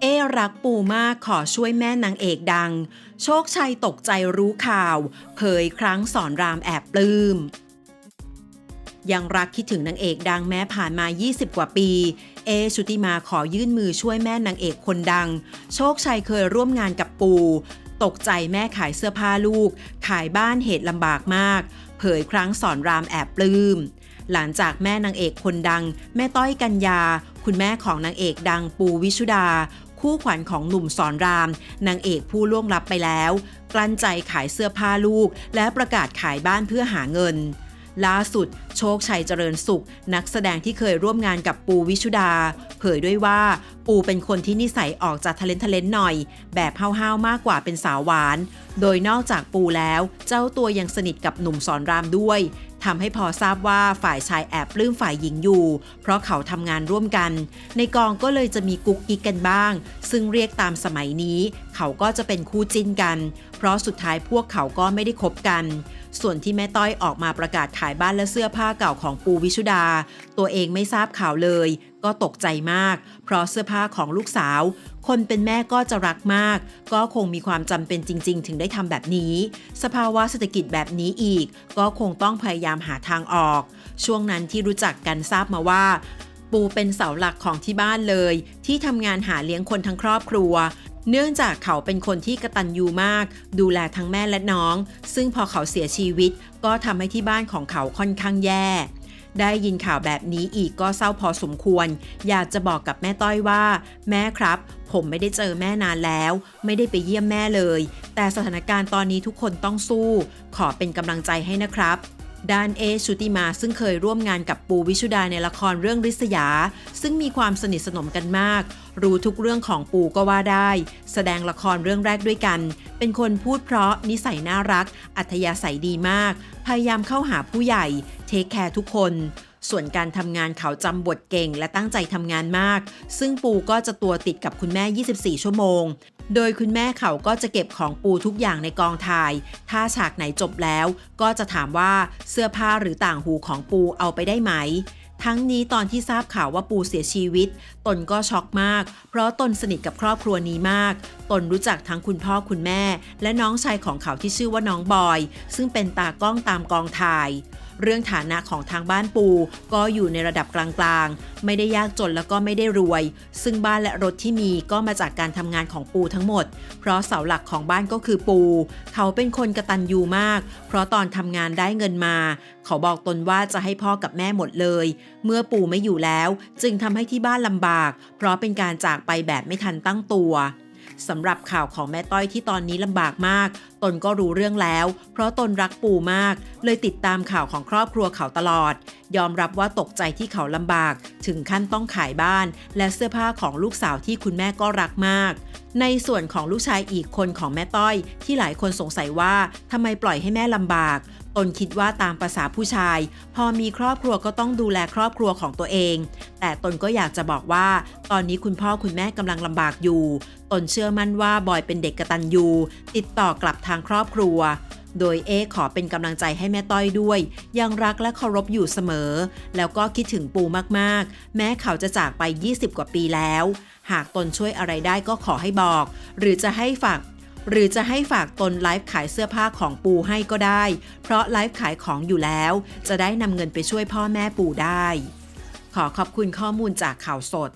เอรักปูมากขอช่วยแม่นางเอกดัง โชคชัยตกใจรู้ข่าว เผยครั้งสอนรามแอบปลื้ม ยังรักคิดถึงนางเอกดังแม้ผ่านมา 20 กว่าปี เอชุติมาขอยื่นมือช่วยแม่นางเอกคนดัง โชคชัยเคยร่วมงานกับปู ตกใจแม่ขายเสื้อผ้าลูก ขายบ้านเหตุลำบากมาก เผยครั้งสอนรามแอบปลื้มหลังจากแม่นางเอกคนดัง แม่ต้อยกัญญา คุณแม่ของนางเอกดังปูวิชุดา คู่ขวัญของหนุ่มสอนราม นางเอกผู้ล่วงลับไปแล้ว กลั้นใจขายเสื้อผ้าลูก และประกาศขายบ้านเพื่อหาเงิน ล่าสุด โชคชัยเจริญสุข นักแสดงที่เคยร่วมงานกับปูวิชุดา เผยด้วยว่า ปูเป็นคนที่นิสัยออกจากทะเลนทะเลนหน่อย แบบห้าวๆมากกว่าเป็นสาวหวาน โดยนอกจากปูแล้ว เจ้าตัวยังสนิทกับหนุ่มสอนรามด้วยทำให้พอทราบว่าฝ่ายชายแอบปลื้มฝ่ายหญิงอยู่ เพราะเขาทำงานร่วมกัน ในกองก็เลยจะมีกุ๊กกิ๊กกันบ้าง ซึ่งเรียกตามสมัยนี้ เขาก็จะเป็นคู่จิ้นกัน เพราะสุดท้ายพวกเขาก็ไม่ได้คบกัน ส่วนที่แม่ต้อยออกมาประกาศขายบ้านและเสื้อผ้าเก่าของปูวิชุดา ตัวเองไม่ทราบข่าวเลย ก็ตกใจมาก เพราะเสื้อผ้าของลูกสาว คนเป็นแม่ก็จะรักมาก ก็คงมีความจำเป็นจริง ๆ ถึงได้ทำแบบนี้ สภาวะเศรษฐกิจแบบนี้อีก ก็คงต้องพยายามหาทางออก ช่วงนั้นที่รู้จักกันทราบมาว่า ปูเป็นเสาหลักของที่บ้านเลย ที่ทำงานหาเลี้ยงคนทั้งครอบครัวเนื่องจากเขาเป็นคนที่กระตันยูมาก ดูแลทั้งแม่และน้อง ซึ่งพอเขาเสียชีวิต ก็ทำให้ที่บ้านของเขาค่อนข้างแย่ ได้ยินข่าวแบบนี้อีกก็เศร้าพอสมควร อยากจะบอกกับแม่ต้อยว่า แม่ครับ ผมไม่ได้เจอแม่นานแล้ว ไม่ได้ไปเยี่ยมแม่เลย แต่สถานการณ์ตอนนี้ทุกคนต้องสู้ ขอเป็นกำลังใจให้นะครับ ด้านเอชุติมาซึ่งเคยร่วมงานกับปูวิชุดาในละครเรื่องริษยา ซึ่งมีความสนิทสนมกันมาก รู้ทุกเรื่องของปูก็ว่าได้ แสดงละครเรื่องแรกด้วยกัน เป็นคนพูดเพราะนิสัยน่ารัก อัธยาศัยดีมาก พยายามเข้าหาผู้ใหญ่ เทคแคร์ทุกคนส่วนการทำงานเขาจำบทเก่งและตั้งใจทำงานมาก ซึ่งปูก็จะตัวติดกับคุณแม่ 24 ชั่วโมง โดยคุณแม่เขาก็จะเก็บของปูทุกอย่างในกองถ่าย ถ้าฉากไหนจบแล้ว ก็จะถามว่าเสื้อผ้าหรือต่างหูของปูเอาไปได้ไหมทั้งนี้ตอนที่ทราบข่าวว่าปูเสียชีวิต ตนก็ช็อกมาก เพราะตนสนิทกับครอบครัวนี้มาก ตนรู้จักทั้งคุณพ่อคุณแม่ และน้องชายของเขาที่ชื่อว่าน้องบอย ซึ่งเป็นตากล้องตามกองถ่าย เรื่องฐานะของทางบ้านปูก็อยู่ในระดับกลางๆ ไม่ได้ยากจนแล้วก็ไม่ได้รวย ซึ่งบ้านและรถที่มีก็มาจากการทำงานของปูทั้งหมด เพราะเสาหลักของบ้านก็คือปู เขาเป็นคนกระตันยูมาก เพราะตอนทำงานได้เงินมา เขาบอกตนว่าจะให้พ่อกับแม่หมดเลย เมื่อปู่ไม่อยู่แล้ว จึงทำให้ที่บ้านลำบาก เพราะเป็นการจากไปแบบไม่ทันตั้งตัว สำหรับข่าวของแม่ต้อยที่ตอนนี้ลำบากมาก ตนก็รู้เรื่องแล้ว เพราะตนรักปู่มาก เลยติดตามข่าวของครอบครัวเขาตลอด ยอมรับว่าตกใจที่เขาลำบาก ถึงขั้นต้องขายบ้าน และเสื้อผ้าของลูกสาวที่คุณแม่ก็รักมาก ในส่วนของลูกชายอีกคนของแม่ต้อย ที่หลายคนสงสัยว่าทำไมปล่อยให้แม่ลำบาก นคิดว่าตามภาษาผู้ชาย พอมีครอบครัวก็ต้องดูแลครอบครัวของตัวเอง แต่ตนก็อยากจะบอกว่า ตอนนี้คุณพ่อคุณแม่กำลังลำบากอยู่ ตนเชื่อมั่นว่าบอยเป็นเด็กกระตันยูติดต่อกลับทางครอบครัว โดยเอขอเป็นกำลังใจให้แม่ต้อยด้วย ยังรักและเคารพอยู่เสมอ แล้วก็คิดถึงปูมากๆ แม้เขาจะจากไป 20 กว่าปีแล้ว หากตนช่วยอะไรได้ก็ขอให้บอก หรือจะให้ฝาก หรือจะให้ฝากตนไลฟ์ขายเสื้อผ้าของปูให้ก็ได้ เพราะไลฟ์ขายของอยู่แล้ว จะได้นำเงินไปช่วยพ่อแม่ปูได้ ขอขอบคุณข้อมูลจากข่าวสด